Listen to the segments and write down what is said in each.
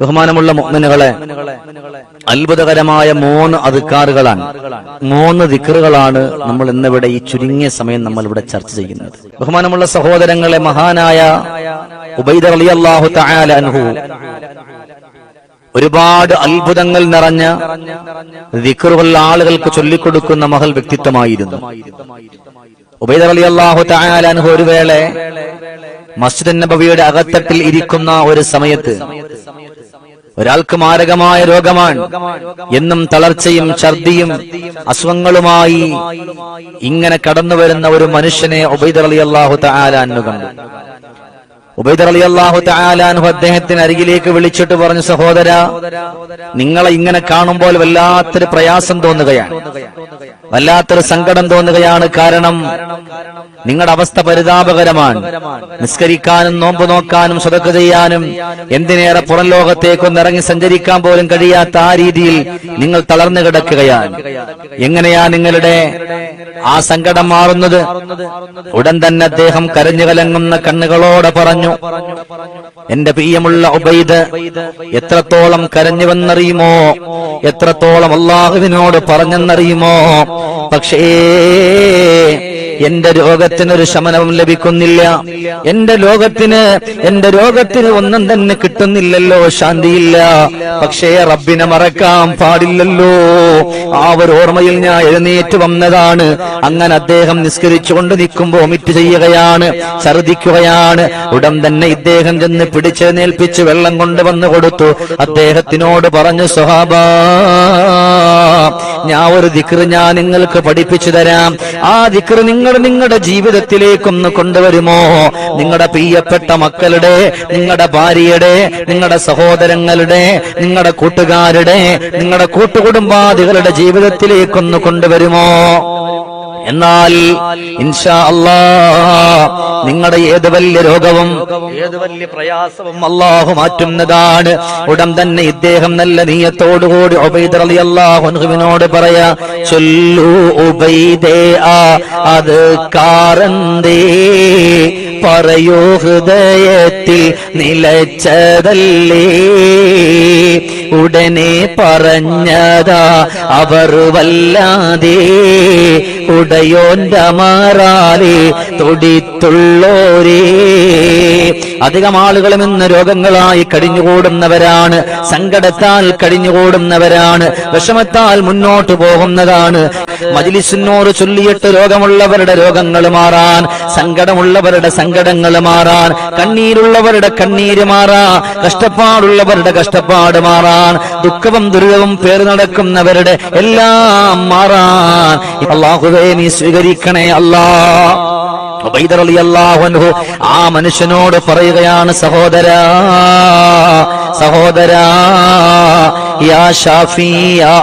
ബഹുമാനമുള്ള മുഅ്മിനുകളെ അത്ഭുതകരമായ മൂന്ന് അധികാറുകളാണ്. മൂന്ന് ദിക്കറുകളാണ് നമ്മൾ ഇന്നിവിടെ ഈ ചുരുങ്ങിയ സമയം നമ്മൾ ഇവിടെ ചർച്ച ചെയ്യുന്നത്. ബഹുമാനമുള്ള സഹോദരങ്ങളെ മഹാനായ ഉബൈദ അലി അള്ളാഹു അൻഹു. ഒരുപാട് അത്ഭുതങ്ങൾ നിറഞ്ഞ ദിക്കറുകൾ ആളുകൾക്ക് ചൊല്ലിക്കൊടുക്കുന്ന മഹൽ വ്യക്തിത്വമായിരുന്നു. ഉബൈദ അലി അള്ളാഹു തആലാൻഹു ഒരു വേള മസ്ജിദ് നബവിയുടെ അകത്തട്ടിൽ ഇരിക്കുന്ന ഒരു സമയത്ത് ഒരാൾക്ക് മാരകമായ രോഗമാണ്. എന്നും തളർച്ചയും ഛർദിയും അസുഖങ്ങളുമായി ഇങ്ങനെ കടന്നു വരുന്ന ഒരു മനുഷ്യനെ അദ്ദേഹത്തിന് അരികിലേക്ക് വിളിച്ചിട്ട് പറഞ്ഞു സഹോദര നിങ്ങളെ ഇങ്ങനെ കാണുമ്പോൾ വല്ലാത്തൊരു പ്രയാസം തോന്നുകയാണ്. വല്ലാത്തൊരു സങ്കടം തോന്നുകയാണ് കാരണം നിങ്ങളുടെ അവസ്ഥ പരിതാപകരമാണ്. നിസ്കരിക്കാനും നോമ്പ് നോക്കാനും സ്വതക്ക ചെയ്യാനും എന്തിനേറെ പുറം ലോകത്തേക്കൊന്ന് ഇറങ്ങി സഞ്ചരിക്കാൻ പോലും കഴിയാത്ത ആ രീതിയിൽ നിങ്ങൾ തളർന്നു കിടക്കുകയാണ്. എങ്ങനെയാ നിങ്ങളുടെ ആ സങ്കടം മാറുന്നത്? ഉടൻ തന്നെ അദ്ദേഹം കരഞ്ഞു കലങ്ങുന്ന കണ്ണുകളോടെ പറഞ്ഞു. എന്റെ പ്രിയമുള്ള ഉബൈദ് എത്രത്തോളം കരഞ്ഞുവെന്നറിയുമോ എത്രത്തോളം അള്ളാഹുവിനോട് പറഞ്ഞെന്നറിയുമോ പക്ഷേ എന്റെ രോഗത്തിനൊരു ശമനവും ലഭിക്കുന്നില്ല. എന്റെ ലോകത്തിന് എന്റെ രോഗത്തിന് ഒന്നും തന്നെ കിട്ടുന്നില്ലല്ലോ ശാന്തിയില്ല. പക്ഷേ റബ്ബിനെ മറക്കാൻ പാടില്ലല്ലോ. ആ ഒരു ഓർമ്മയിൽ ഞാൻ എഴുന്നേറ്റ് വന്നതാണ്. അങ്ങനെ അദ്ദേഹം നിസ്കരിച്ചുകൊണ്ട് നിൽക്കുമ്പോ ഒമിറ്റ് ചെയ്യുകയാണ് ഛർദിക്കുകയാണ് ഉടൻ തന്നെ ഇദ്ദേഹം ചെന്ന് പിടിച്ചെഴുന്നേൽപ്പിച്ച് വെള്ളം കൊണ്ടുവന്ന് കൊടുത്തു. അദ്ദേഹത്തിനോട് പറഞ്ഞു സ്വഹാബ ഞാൻ ഒരു ദിക്ർ ഞാൻ നിങ്ങൾക്ക് പഠിപ്പിച്ചു തരാം. ആ ദിക്ർ നിങ്ങൾ നിങ്ങളുടെ ജീവിതത്തിലേക്കൊന്ന് കൊണ്ടുവരുമോ? നിങ്ങളുടെ പ്രിയപ്പെട്ട മക്കളുടെ നിങ്ങളുടെ ഭാര്യയുടെ നിങ്ങളുടെ സഹോദരങ്ങളുടെ നിങ്ങളുടെ കൂട്ടുകാരുടെ നിങ്ങളുടെ കൂട്ടുകുടുംബാദികളുടെ ജീവിതത്തിലേക്കൊന്ന് കൊണ്ടുവരുമോ? എന്നാൽ ഇൻഷാ അല്ലാ നിങ്ങളുടെ ഏത് വലിയ രോഗവും ഏത് വലിയ പ്രയാസവും അള്ളാഹു മാറ്റുന്നതാണ്. ഉടൻ തന്നെ ഇദ്ദേഹം നല്ല നീയത്തോടുകൂടി ഒബൈദർ അലി അള്ളാഹുവിനോട് പറയാ ചൊല്ലു ഉബൈദേ ആ അത് കാറന്തേ പറയൂ ഹൃദയത്തിൽ നിലച്ചതല്ലേ? ഉടനെ പറഞ്ഞതാ അവർ വല്ലാതെ. ഉടയോന്റെ മാറാതെ തൊടിത്തുള്ളോരേ. അധികം ആളുകളും ഇന്ന് രോഗങ്ങളായി കടിഞ്ഞുകൂടുന്നവരാണ്. സങ്കടത്താൽ കടിഞ്ഞുകൂടുന്നവരാണ്. വിഷമത്താൽ മുന്നോട്ട് പോകുന്നതാണ്. മജിലിസിനോട് ചൊല്ലിയിട്ട് രോഗമുള്ളവരുടെ രോഗങ്ങൾ മാറാൻ സങ്കടമുള്ളവരുടെ സങ്കടങ്ങൾ മാറാൻ കണ്ണീരുള്ളവരുടെ കണ്ണീര് മാറാ കഷ്ടപ്പാടുള്ളവരുടെ കഷ്ടപ്പാട് മാറാൻ ദുഃഖവും ദുരിതവും പേർ നടക്കുന്നവരുടെ എല്ലാം മാറാൻ. അള്ളാഹുവേ നീ സ്വീകരിക്കണേ അല്ലാ ആ മനുഷ്യനോട് പറയുകയാണ് സഹോദരാ സഹോദരാ യാ ഷാഫി യാ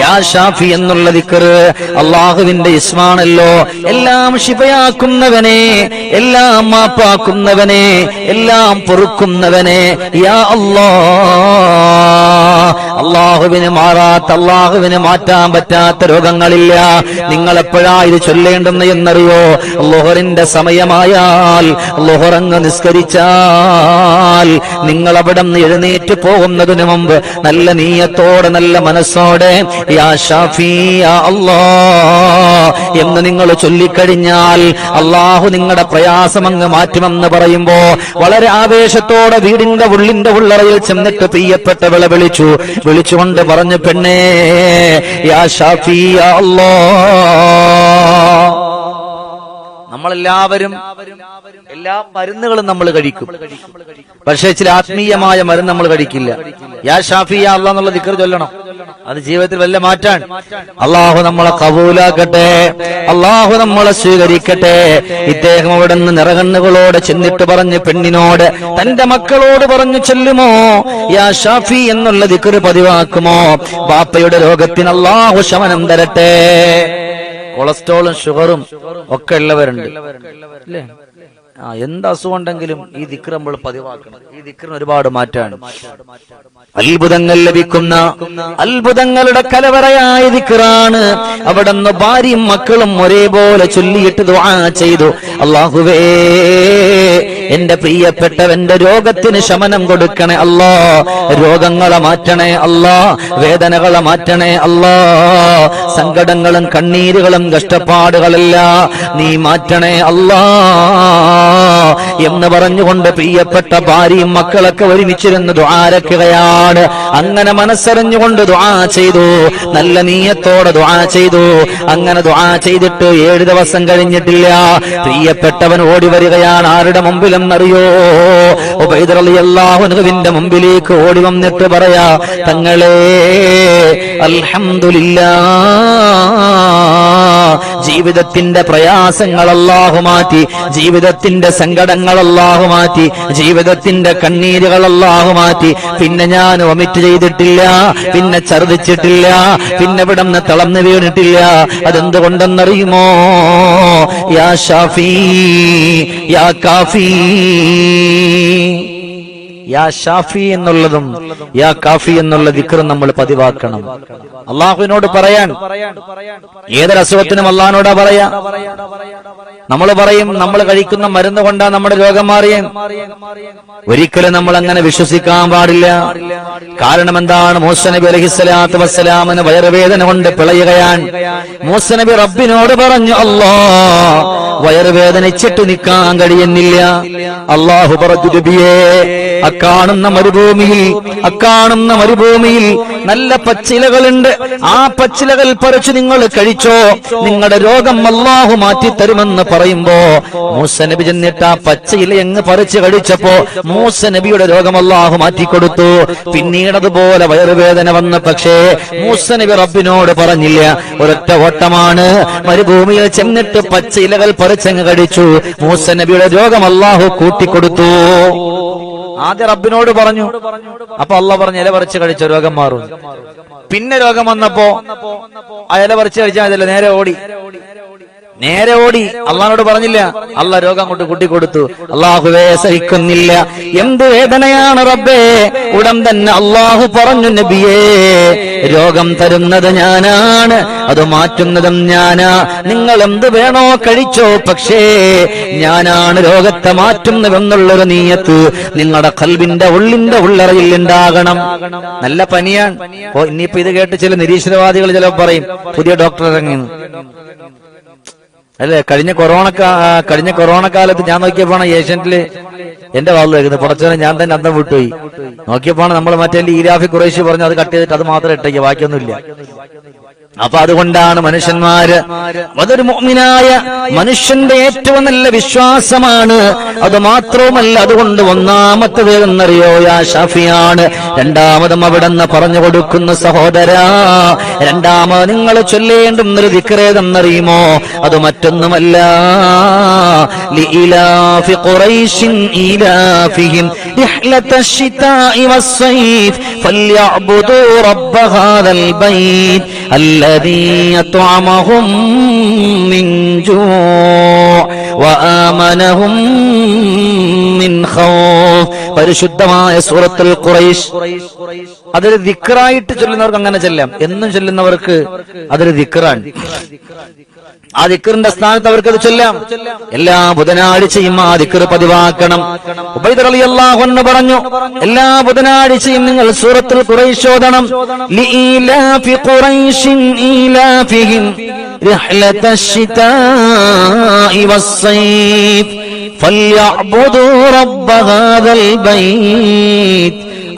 യാ ഷാഫി എന്നുള്ള ദിക്കറ് അള്ളാഹുവിന്റെ ഇസ്മാണല്ലോ. എല്ലാം ശിവയാക്കുന്നവനെ എല്ലാം മാപ്പാക്കുന്നവനെ എല്ലാം പൊറുക്കുന്നവനെ യാ അല്ലാ അള്ളാഹുവിന് മാറാത്ത അള്ളാഹുവിന് മാറ്റാൻ പറ്റാത്ത രോഗങ്ങളില്ല. നിങ്ങൾ എപ്പോഴാ ഇത് ചൊല്ലേണ്ടെന്ന് എന്നറിയോ? ലോഹറിന്റെ സമയമായാൽ ലോഹറങ്ങ് നിസ്കരിച്ചാൽ നിങ്ങൾ അവിടെ നിന്ന് എഴുന്നേറ്റ് പോകുന്നതിന് മുമ്പ് നല്ല നീയത്തോടെ നല്ല മനസ്സോടെ യാ എന്ന് നിങ്ങൾ ചൊല്ലിക്കഴിഞ്ഞാൽ അള്ളാഹു നിങ്ങളുടെ പ്രയാസം അങ്ങ് മാറ്റുമെന്ന് പറയുമ്പോ വളരെ ആവേശത്തോടെ വീടിന്റെ ഉള്ളിന്റെ ഉള്ളറയിൽ ചെന്നിട്ട് പ്രിയപ്പെട്ട വിള വിളിച്ചു. വിളിച്ചുകൊണ്ട് പറഞ്ഞു പെണ്ണേ യാ ഷാഫി നമ്മളെല്ലാവരും എല്ലാ മരുന്നുകളും നമ്മൾ കഴിക്കും. പക്ഷേ ചില ആത്മീയമായ മരുന്ന് നമ്മൾ കഴിക്കില്ല. യാ ഷാഫി എന്നുള്ള ദിക്കർ ചൊല്ലണം. അത് ജീവിതത്തിൽ വല്ല മാറ്റാണ് അള്ളാഹു നമ്മളെ കബൂലാക്കട്ടെ. അള്ളാഹു നമ്മളെ സ്വീകരിക്കട്ടെ. ഇദ്ദേഹം അവിടെ നിന്ന് നിറകണ്ണുകളോട് ചെന്നിട്ട് പറഞ്ഞ് പെണ്ണിനോട് തന്റെ മക്കളോട് പറഞ്ഞു ചെല്ലുമോ? യാ ഷാഫി എന്നുള്ള ദിക്കറ് പതിവാക്കുമോ? ബാപ്പയുടെ രോഗത്തിന് അള്ളാഹു ശമനം തരട്ടെ. കൊളസ്ട്രോളും ഷുഗറും ഒക്കെ ഉള്ളവരുണ്ട്. അല്ലേ എന്ത് അസുഖം ഉണ്ടെങ്കിലും ഈ ദിക്ർ നമ്മൾ പതിവാക്കണം. ഈ ദിക്റിന് ഒരുപാട് മാറ്റാണ്. അത്ഭുതങ്ങൾ ലഭിക്കുന്ന അത്ഭുതങ്ങളുടെ കലവറയായ ദിക്റാണ്. അവിടെ നിന്ന് ഭാര്യയും മക്കളും ഒരേപോലെ ചൊല്ലിയിട്ട് ദുആ ചെയ്തു. അള്ളാഹുവേ എന്റെ പ്രിയപ്പെട്ടവന്റെ രോഗത്തിന് ശമനം കൊടുക്കണേ അല്ലോ. രോഗങ്ങളെ മാറ്റണേ അല്ലോ. വേദനകളെ മാറ്റണേ അല്ലോ. സങ്കടങ്ങളും കണ്ണീരുകളും കഷ്ടപ്പാടുകളല്ല നീ മാറ്റണേ അല്ലോ. എന്ന് പറഞ്ഞുകൊണ്ട് പ്രിയപ്പെട്ട ഭാര്യയും മക്കളൊക്കെ ഒരുമിച്ചിരുന്ന് ദ്വാരക്കുകയാണ് അങ്ങനെ മനസ്സറിഞ്ഞുകൊണ്ട് ദ്വാ ചെയ്തു. നല്ല നീയത്തോടെ ദ്വാ ചെയ്തു. അങ്ങനെ ദ്വാ ചെയ്തിട്ട് ഏഴ് ദിവസം കഴിഞ്ഞിട്ടില്ല. പ്രിയപ്പെട്ടവൻ ഓടി വരികയാണ്. ആരുടെ മുമ്പിലെന്നറിയോ അള്ളാഹുനുവിന്റെ മുമ്പിലേക്ക് ഓടി വന്നിട്ട് പറയാ തങ്ങളെ അൽഹംദുലില്ലാ. ജീവിതത്തിന്റെ പ്രയാസങ്ങൾ അല്ലാഹു മാറ്റി ജീവിതത്തിന്റെ സങ്കടങ്ങൾ അല്ലാഹു മാറ്റി ജീവിതത്തിന്റെ കണ്ണീരുകൾ അല്ലാഹു മാറ്റി. പിന്നെ ഞാൻ ഒമിറ്റ് ചെയ്തിട്ടില്ല പിന്നെ ഛർദിച്ചിട്ടില്ല പിന്നെ ഇവിടെ നിന്ന് തളർന്നു വീണിട്ടില്ല. അതെന്തുകൊണ്ടെന്നറിയുമോ? യാ ഷാഫി യാ കാഫി. യാ ഷാഫി എന്നുള്ളതും യാ കാഫി എന്നുള്ള ദിക്റും നമ്മൾ പതിവാക്കണം. അള്ളാഹുവിനോട് പറയാൻ. ഏതൊരു അസുഖത്തിനും അള്ളാഹിനോടാ പറയാ. നമ്മൾ പറയും നമ്മൾ കഴിക്കുന്ന മരുന്ന് കൊണ്ടാ നമ്മുടെ രോഗം മാറിയ ഒരിക്കലും നമ്മൾ അങ്ങനെ വിശ്വസിക്കാൻ പാടില്ല. കാരണം എന്താണ്? മൂസ നബി അലഹിസ്സലാത്തു വസ്സലാമിന് വയറുവേദന കൊണ്ട് പിളയുകയാൻ മൂസ നബി റബ്ബിനോട് പറഞ്ഞു അല്ലാ വയറുവേദനിച്ചിട്ട് നിൽക്കാൻ കഴിയുന്നില്ല. അള്ളാഹു പറഞ്ഞു രബിയേ അക്കാണുന്ന മരുഭൂമിയിൽ അക്കാണുന്ന മരുഭൂമിയിൽ നല്ല പച്ചിലകളുണ്ട്. ആ പച്ചിലകൾ പറിച്ചു നിങ്ങൾ കഴിച്ചോ? നിങ്ങളുടെ രോഗം അള്ളാഹു മാറ്റി തരുമെന്ന് പറയുമ്പോ മൂസ നബി ചെന്നിട്ട് ആ പച്ചയില എങ്ങ് പറിച്ചു കഴിച്ചപ്പോ മൂസ നബിയുടെ രോഗം അള്ളാഹു മാറ്റിക്കൊടുത്തു. പിന്നീട് അതുപോലെ വയറുവേദന വന്ന് പക്ഷേ മൂസ നബി റബ്ബിനോട് പറഞ്ഞില്ല ഒരൊറ്റ ഓട്ടമാണ് മരുഭൂമിയിൽ ചെന്നിട്ട് പച്ചയിലകൾ പറിച്ചങ്ങ് കടിച്ചു. മൂസ നബിയുടെ രോഗം അള്ളാഹു കൂട്ടിക്കൊടുത്തു. ആദ്യ റബ്ബിനോട് പറഞ്ഞു. അപ്പൊ അള്ള പറഞ്ഞു ഇല പറിച്ച് കഴിച്ച രോഗം മാറും. പിന്നെ രോഗം വന്നപ്പോ ആ ഇല പറിച്ച് കഴിച്ചാൽ നേരെ ഓടി. നേരെ ഓടി. അള്ളഹാനോട് പറഞ്ഞില്ല അള്ള രോഗം കൊണ്ട് കൂട്ടിക്കൊടുത്തു അള്ളാഹുവേ സഹിക്കുന്നില്ല. എന്ത് വേദനയാണ് റബ്ബേ? ഉടൻ തന്നെ അള്ളാഹു പറഞ്ഞു നബിയേ രോഗം തരുന്നത് ഞാനാണ്. അത് മാറ്റുന്നതും ഞാനാ. നിങ്ങൾ എന്ത് വേണോ കഴിച്ചോ. പക്ഷേ ഞാനാണ് രോഗത്തെ മാറ്റുന്നതെന്നുള്ളൊരു നീയത്ത് നിങ്ങളുടെ കൽവിന്റെ ഉള്ളിന്റെ ഉള്ളറയിൽ ഉണ്ടാകണം. നല്ല പനിയാണ്. ഇനിയിപ്പോ ഇത് കേട്ട് ചില നിരീശ്വരവാദികൾ ചില പറയും പുതിയ ഡോക്ടർ ഇറങ്ങിയെന്ന് അല്ലേ കഴിഞ്ഞ കൊറോണ കഴിഞ്ഞ കൊറോണ കാലത്ത് ഞാൻ നോക്കിയപ്പോഴാണ് ഏഷ്യന്റിൽ എന്റെ വാൾ വരുന്നത് പുറച്ചവനെ ഞാൻ തന്നെ അന്തം വിട്ടുപോയി. നോക്കിയപ്പോഴാണ് നമ്മൾ മറ്റേ ഈരാഫി കുറേശ്ശി പറഞ്ഞു അത് കട്ട് ചെയ്തിട്ട് അത് മാത്രം ഇട്ടേക്ക്. ബാക്കിയൊന്നുമില്ല. അപ്പൊ അതുകൊണ്ടാണ് മനുഷ്യന്മാര് അതൊരു മോമിനായ മനുഷ്യന്റെ ഏറ്റവും നല്ല വിശ്വാസമാണ് അത് മാത്രവുമല്ല അതുകൊണ്ട് ഒന്നാമത്തത് എന്നറിയോ യാ ഷാഫിയാണ് രണ്ടാമതും അവിടെ നിന്ന് പറഞ്ഞു കൊടുക്കുന്ന സഹോദരാ രണ്ടാമത് നിങ്ങൾ ചൊല്ലേണ്ടുന്നൊരു ദിക്കറേതെന്നറിയുമോ അത് മറ്റൊന്നുമല്ല لإلاف قريش إلافهم رحلة الشتاء والصيف فليعبدوا رب هذا البيت الذي أطعمهم من جوع وآمنهم من خوف പരിശുദ്ധമായ സൂറത്തുൽ ഖുറൈശ് അതൊരു ദിക്റായിട്ട് ചൊല്ലുന്നവർക്ക് അങ്ങനെ ചെല്ലാം എന്നും ചൊല്ലുന്നവർക്ക് അതൊരു ദിക്റാണ് ആ ദിക്കറിന്റെ സ്ഥാനത്ത് അവർക്ക് അത് ചൊല്ലാം എല്ലാ ബുധനാഴ്ചയും ആ ദിക്കർ പതിവാക്കണം ഉബൈദ് റളിയല്ലാഹു അൻഹു പറഞ്ഞു എല്ലാ ബുധനാഴ്ചയും നിങ്ങൾ സൂറത്തുൽ ഖുറൈശ് ഓതണം ലീലാഫി ഖുറൈശിൻ ഈലാഫിഹിം رحلة الشتاء والصيف فليعبدوا رب هذا البيت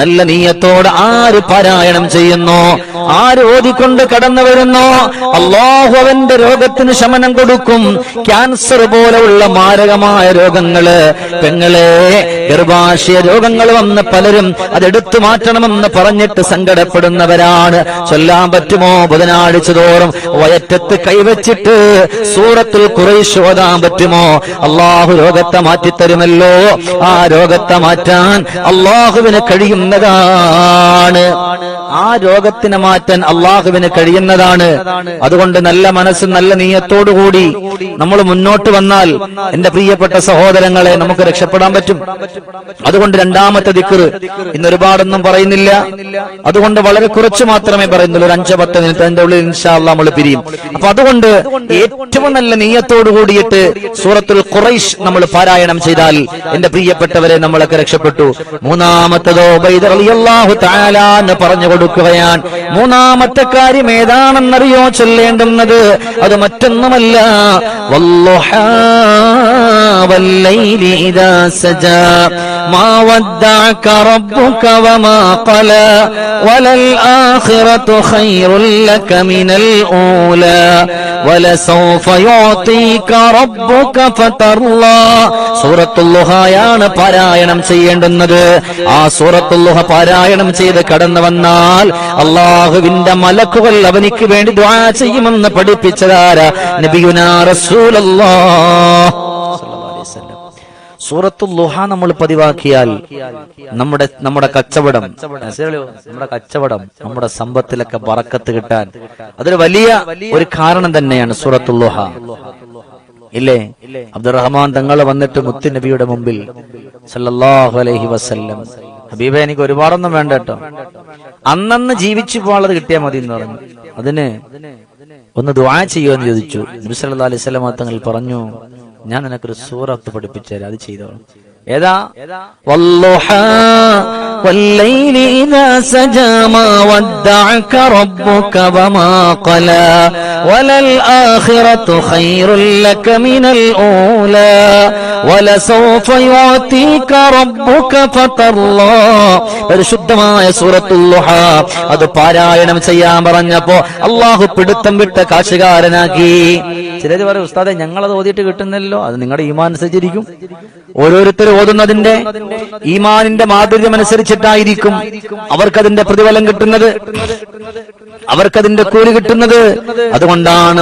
നല്ല നീയത്തോട് ആര് പാരായണം ചെയ്യുന്നു? ആര് ഓതിക്കൊണ്ട് കടന്നു വരുന്നു? അള്ളാഹു അവന്റെ രോഗത്തിന് ശമനം കൊടുക്കും. ക്യാൻസർ പോലെയുള്ള മാരകമായ രോഗങ്ങൾ. പെങ്ങളെ ഗർഭാശയ രോഗങ്ങൾ വന്ന് പലരും അതെടുത്തു മാറ്റണമെന്ന് പറഞ്ഞിട്ട് സങ്കടപ്പെടുന്നവരാണ്. ചൊല്ലാൻ പറ്റുമോ? ബുധനാഴ്ച തോറും വയറ്റത്ത് കൈവച്ചിട്ട് സൂറത്തിൽ കുറേശ് ഓതാൻ പറ്റുമോ? അള്ളാഹു രോഗത്തെ മാറ്റിത്തരുമല്ലോ. ആ രോഗത്തെ മാറ്റാൻ അള്ളാഹുവിന് കഴിയുന്നതാണ് ആ രോഗത്തിനെ മാറ്റാൻ അള്ളാഹുവിന് കഴിയുന്നതാണ്. അതുകൊണ്ട് നല്ല മനസ്സും നല്ല നീയത്തോടുകൂടി നമ്മൾ മുന്നോട്ട് വന്നാൽ എന്റെ പ്രിയപ്പെട്ട സഹോദരങ്ങളെ നമുക്ക് രക്ഷപ്പെടാൻ പറ്റും. അതുകൊണ്ട് രണ്ടാമത്തെ ദിക്കറ് ഇന്ന് ഒരുപാടൊന്നും പറയുന്നില്ല. അതുകൊണ്ട് വളരെ കുറച്ച് മാത്രമേ പറയുന്നുള്ളൂ. ഒരു അഞ്ചോ പത്ത് മിനിറ്റ് അതിന്റെ ഉള്ളിൽ ഇൻഷാല്ല നമ്മൾ പിരിയും. അപ്പൊ അതുകൊണ്ട് ഏറ്റവും നല്ല നീയത്തോടു കൂടിയിട്ട് സൂറത്തുൽ ഖുറൈഷ് നമ്മൾ പാരായണം ചെയ്താൽ എന്റെ പ്രിയപ്പെട്ടവരെ നമ്മളൊക്കെ രക്ഷപ്പെട്ടു. മൂന്നാമത്തതോ പറഞ്ഞു കൊടുക്കുകയാണ്. മൂന്നാമത്തെ കാര്യം ഏതാണെന്നറിയോ ചൊല്ലേണ്ടുന്നത്? അത് മറ്റൊന്നുമല്ല. സൂറത്തുല്ലുഹയാണ് പാരായണം ചെയ്യേണ്ടുന്നത്. ആ സൂറത്തുല്ലുഹ പാരായണം ചെയ്ത് കടന്നു വന്നാൽ അള്ളാഹുവിന്റെ മലക്കുകൾ അവനിക്ക് വേണ്ടി ദ്വാ ചെയ്യുമെന്ന് പഠിപ്പിച്ചതാരാ? നബിയുനാ സൂറത്തുൽ ലുഹ നമ്മൾ പതിവാക്കിയാൽ നമ്മുടെ നമ്മുടെ കച്ചവടം നമ്മുടെ കച്ചവടം നമ്മുടെ സമ്പത്തിലൊക്കെ പറക്കത്ത് കിട്ടാൻ. അതൊരു വലിയ ഒരു കാരണം തന്നെയാണ് സൂറത്തു ലുഹ. ഇല്ലേ? അബ്ദുറഹ്മാൻ തങ്ങൾ വന്നിട്ട് മുത്തു നബിയുടെ മുമ്പിൽ സല്ലല്ലാഹു അലൈഹി വസല്ലം ഹബീബ എനിക്ക് ഒരുപാടൊന്നും വേണ്ട കേട്ടോ. അന്നന്ന് ജീവിച്ചു പോകാനുള്ളത് കിട്ടിയാൽ മതി എന്ന് പറഞ്ഞു. അതിന് ഒന്ന് ദുആ എന്ന് ചോദിച്ചു. നബി സല്ലല്ലാഹു അലൈഹി വസല്ലം തങ്ങൾ പറഞ്ഞു ഞാൻ നിനക്കൊരു സൂറത്ത് പഠിപ്പിച്ചു തരാം അത് ചെയ്തോളാം. ഏതാ? പരിശുദ്ധമായ സൂറത്തുല്ലുഹ അത് പാരായണം ചെയ്യാൻ പറഞ്ഞപ്പോ അള്ളാഹു പിടുത്തം വിട്ട കാശുകാരനാക്കി ചിലര് പറയും ഉസ്താദെ ഞങ്ങളത് ഓതിയിട്ട് കിട്ടുന്നല്ലോ അത് നിങ്ങളുടെ ഈമാനുസരിച്ചിരിക്കും ഓരോരുത്തർ ഓതുന്നതിന്റെ ഈമാനിന്റെ മാധുര്യം അനുസരിച്ചിട്ടായിരിക്കും അവർക്കതിന്റെ പ്രതിഫലം കിട്ടുന്നത്. അവർക്കതിന്റെ കൂലി കിട്ടുന്നത്? അതുകൊണ്ടാണ്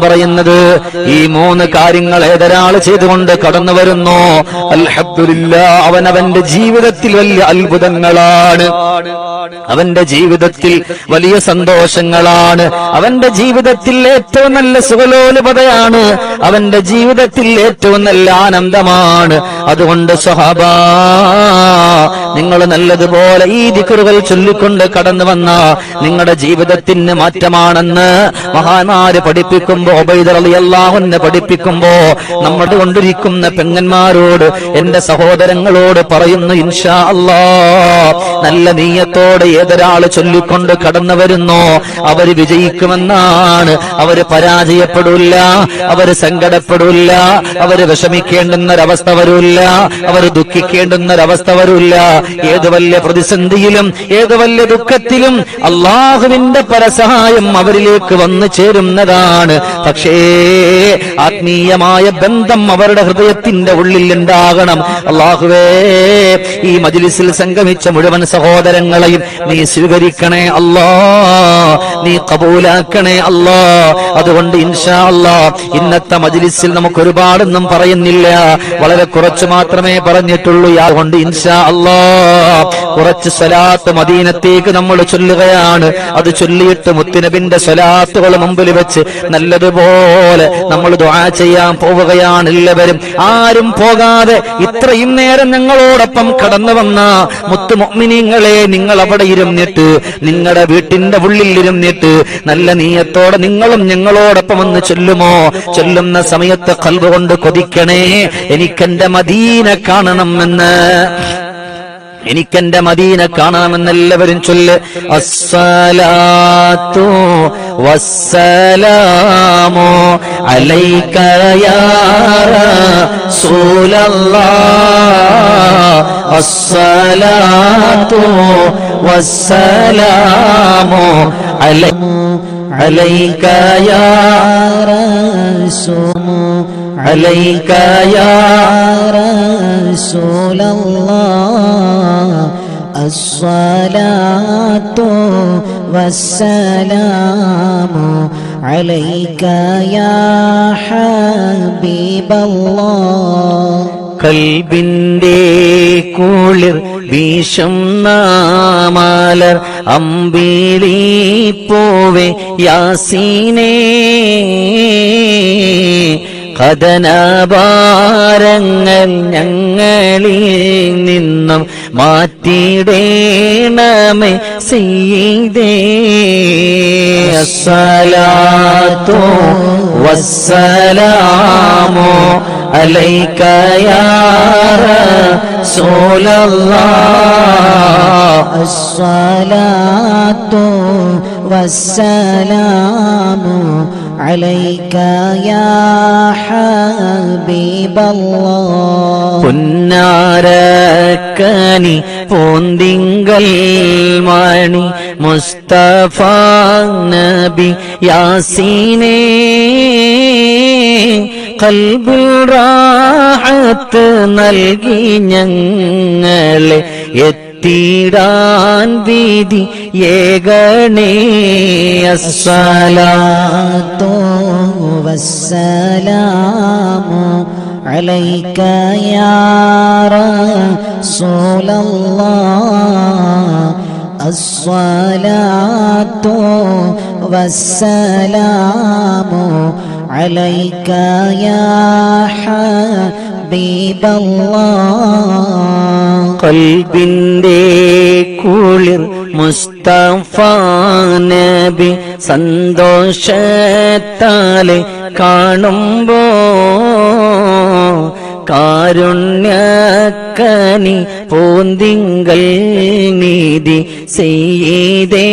പറയുന്നത്. ഈ മൂന്ന് കാര്യങ്ങൾ ഏതൊരാൾ ചെയ്തുകൊണ്ട് കടന്നു വരുന്നു? അല്ല അവൻ അവന്റെ ജീവിതത്തിൽ വലിയ അത്ഭുതങ്ങളാണ്. അവന്റെ ജീവിതത്തിൽ വലിയ സന്തോഷങ്ങളാണ്. അവന്റെ ജീവിതത്തിൽ ഏറ്റവും നല്ല സുഖലോലുപതയാണ്. അവന്റെ ജീവിതത്തിൽ ഏറ്റവും നല്ല ആനന്ദമാണ്. അതുകൊണ്ട് സഹാബ നിങ്ങൾ നല്ലതുപോലെ ഈ ദിക്കറുകൾ ചൊല്ലിക്കൊണ്ട് കടന്നു വന്ന നിങ്ങളുടെ ജീവിതത്തിന് മാറ്റമാണെന്ന് മഹാന്മാര് പഠിപ്പിക്കുമ്പോ ഒബൈദറിയാഹുന്ന് പഠിപ്പിക്കുമ്പോ നമ്മുടെ കൊണ്ടിരിക്കുന്ന പെങ്ങന്മാരോട് എന്റെ സഹോദരങ്ങളോട് പറയുന്നു ഇൻഷാ അല്ലാ നല്ല നീയത്തോടെ ഏതൊരാൾ ചൊല്ലിക്കൊണ്ട് കടന്നു വരുന്നോ അവർ വിജയിക്കുമെന്നാണ്. അവർ പരാജയപ്പെടില്ല അവർ സങ്കടപ്പെടില്ല അവർ വിഷമിക്കേണ്ടുന്നൊരവസ്ഥ വരില്ല അവർ ദുഃഖിക്കേണ്ടുന്നൊരവസ്ഥ വരില്ല ഏത് വലിയ പ്രതിസന്ധിയിലും ഏത് വലിയ ദുഃഖത്തിലും അള്ളാഹുവിന്റെ പരസഹായം അവരിലേക്ക് വന്നു ചേരുന്നതാണ്. പക്ഷേ ആത്മീയമായ ബന്ധം അവരുടെ ഹൃദയത്തിന്റെ ഉള്ളിൽ ഉണ്ടാകണം അള്ളാഹുവേ ഈ മജിലിസിൽ സംഗമിച്ച മുഴുവൻ സഹോദരങ്ങളെയും നീ സ്വീകരിക്കണേ അല്ലാ. നീ കബൂലാക്കണേ അല്ലാ. അതുകൊണ്ട് ഇൻഷാ അല്ലാ ഇന്നത്തെ മജിലിസിൽ നമുക്ക് ഒരുപാടൊന്നും പറയുന്നില്ല. വളരെ കുറച്ച് മാത്രമേ പറഞ്ഞിട്ടുള്ളൂ. അതുകൊണ്ട് ഇൻഷാ അല്ലാ. കുറച്ച് സലാത്ത് മദീനത്തേക്ക് നമ്മൾ ചൊല്ലുകയാണ്. അത് ചൊല്ലിയിട്ട് മുത്തുനബിന്റെ സ്വലാത്തുകൾ മുമ്പിൽ വെച്ച് നല്ലതുപോലെ നമ്മൾ ദ്വാ ചെയ്യാൻ പോവുകയാണ് എല്ലാവരും. ആരും പോകാതെ ഇത്രയും നേരം ഞങ്ങളോടൊപ്പം കടന്നു വന്ന മുത്തു മൊമിനിങ്ങളെ നിങ്ങൾ അവിടെ ഇരുന്നിട്ട് നിങ്ങളുടെ വീട്ടിന്റെ ഉള്ളിൽ ഇരുന്നിട്ട് നല്ല നീയത്തോടെ നിങ്ങളും ഞങ്ങളോടൊപ്പം ഒന്ന് ചൊല്ലുമോ? ചൊല്ലുന്ന സമയത്ത് കൽവ് കൊണ്ട് കൊതിക്കണേ. എനിക്കെന്റെ മദീന കാണണമെന്ന്. എനിക്കെന്റെ മദീന കാണാമെന്നെല്ലാവരും ചൊല്ല് അസ്സലാത്തു വസ്സലാമോ അലൈക യാ റസൂലല്ലാഹ് അസ്സലാത്തു والسلام علي عليك يا رسول عليك يا رسول الله الصلاة والسلام عليك يا حبيب الله قلب دي കുളിർ വീശും നാമാലർ അമ്പിലി പോവേ യാസീനേ. കഥനഭാരങ്ങൾ ഞങ്ങളിൽ നിന്നും മാറ്റിടേണമേ സീതേ അസ്സലാത്തു വസ്സലാമോ അലൈക യാ റസൂലല്ലാഹ് الصلاة والسلام عليك يا حبيب الله മറക്കനി പോന്തിങ്കൽ മണി മുസ്തഫ നബി യാസീനേ നൽകി ഞങ്ങളെ എത്തിടാൻ വീതി ഏകണേ തോ വസ്സലാമോ عليك يا رسول الله الصلاة والسلام عليك يا حبيب الله കൽബിന്റെ കുളിർ മുസ്തഫ നബി സന്തോഷത്താലെ കാണുമ്പോ കാരുണ്യക്കനി പൂന്തിങ്കൽ നീതി ചെയ്തേ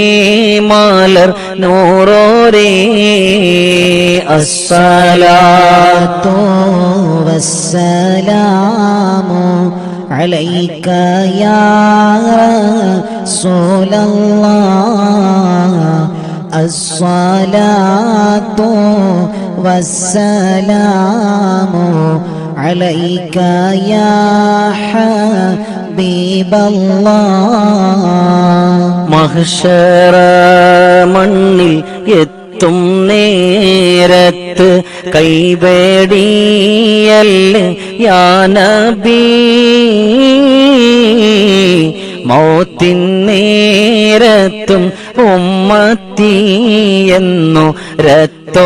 മാലർ നൂറോരേ അസ്സലാത്തു الصلاة والسلام عليك يا رسول الله الصلاة والسلام عليك يا حبيب الله മഹ്ഷറ മണ്ണിൽ എത്തും നേരത്ത് കൈവേടിയല്ലേ യാനബി മൗത്തിൻ നേരത്തും ഉമ്മത്തി എന്നു രത്തോരാണെന്റെ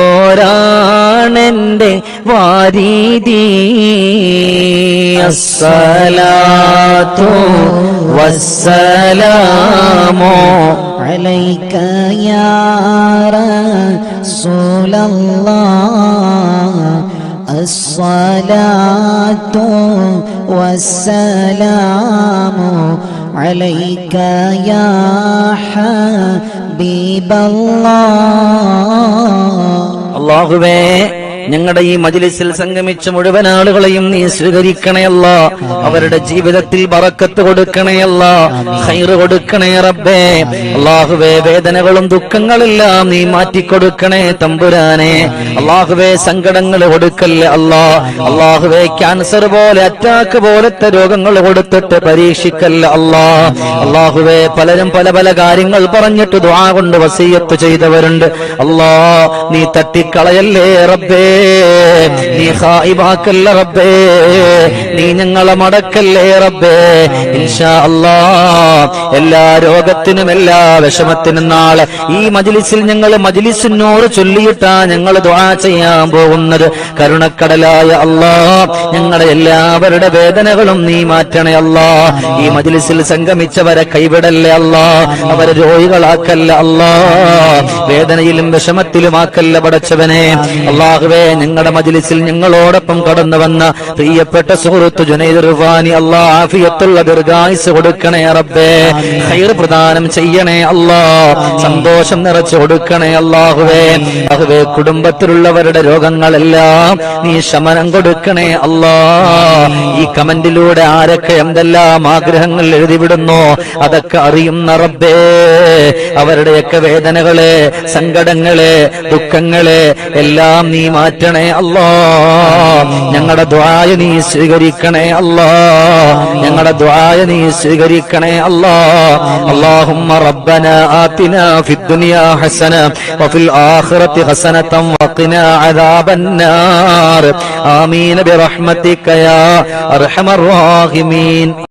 വാരീതി അസ്സലാത്തു വസ്സലാമോ عليك يا رسول الله الصلاة والسلام عليك يا حبيب الله الله ഞങ്ങളുടെ ഈ മജിലിസിൽ സംഗമിച്ച മുഴുവൻ ആളുകളെയും നീ സ്വീകരിക്കണയല്ല. അവരുടെ ജീവിതത്തിൽ ബറക്കത്ത് കൊടുക്കണയല്ല. ഹൈറ് കൊടുക്കണേ റബ്ബേ. അള്ളാഹുവേ വേദനകളും ദുഃഖങ്ങളെല്ലാം നീ മാറ്റിക്കൊടുക്കണേ തമ്പുരാനെ. അള്ളാഹുവേ സങ്കടങ്ങൾ കൊടുക്കല്ലേ അല്ലാ. അള്ളാഹുവേ ക്യാൻസർ പോലെ അറ്റാക്ക് പോലത്തെ രോഗങ്ങൾ കൊടുത്തിട്ട് പരീക്ഷിക്കല്ല അല്ലാ. അള്ളാഹുവേ പലരും പല പല കാര്യങ്ങൾ പറഞ്ഞിട്ട് ദ്വാ കൊണ്ട് വസീയത്ത് ചെയ്തവരുണ്ട്. അല്ലാ നീ തട്ടിക്കളയല്ലേ റബ്ബേ. നീ ഹായിബാക്കല്ല റബ്ബേ? നീ ഞങ്ങളെ മടക്കല്ലേ റബ്ബേ? ഇൻഷാ അല്ലാ എല്ലാ രോഗത്തിനും എല്ലാ വിഷമത്തിനും നാളെ ഈ മജിലിസിൽ ഞങ്ങൾ മജിലിസിനോട് ചൊല്ലിയിട്ടാ ഞങ്ങൾ ദ്വാ ചെയ്യാൻ പോകുന്നത്. കരുണക്കടലായ അല്ലാ ഞങ്ങളുടെ എല്ലാവരുടെ വേദനകളും നീ മാറ്റണേ അല്ലാ. ഈ മജിലിസിൽ സംഗമിച്ചവരെ കൈവിടല്ലേ അല്ലാ? അവരെ രോഗികളാക്കല്ല അല്ലാ? വേദനയിലും വിഷമത്തിലുമാക്കല്ല പടച്ചവനെ? അള്ളാഹുവേ ഞങ്ങളുടെ മജിലിസിൽ ഞങ്ങളോടൊപ്പം കടന്നു വന്ന പ്രിയപ്പെട്ട സുഹൃത്ത് ജുനൈദ് റുഫാനി അള്ളാഹിയത്തുള്ള ദീർഘായുസ് കൊടുക്കണേ റബ്ബേ. ഹൈർ പ്രദാനം ചെയ്യണേ അല്ലാ സന്തോഷം നിറച്ചു കൊടുക്കണേ അള്ളാഹുവേ അഹുവേ കുടുംബത്തിലുള്ളവരുടെ രോഗങ്ങളെല്ലാം നീ ശമനം കൊടുക്കണേ അല്ലാ ഈ കമന്റിലൂടെ ആരൊക്കെ എന്തെല്ലാം ആഗ്രഹങ്ങൾ എഴുതിവിടുന്നു അതൊക്കെ അറിയുന്ന റബ്ബേ. അവരുടെയൊക്കെ വേദനകളെ സങ്കടങ്ങളെ ദുഃഖങ്ങളെ എല്ലാം നീ മാറ്റണേ അല്ലാ ഞങ്ങളുടെ ദ്വായ നീ സ്വീകരിക്കണേ അല്ലാ ഞങ്ങളുടെ ദ്വായ നീ സ്വീകരിക്കണേ അല്ലാ اللهم ربنا آتنا في الدنيا حسنة وفي الآخرة حسنة وقنا عذاب النار آمين برحمتك يا أرحم الراحمين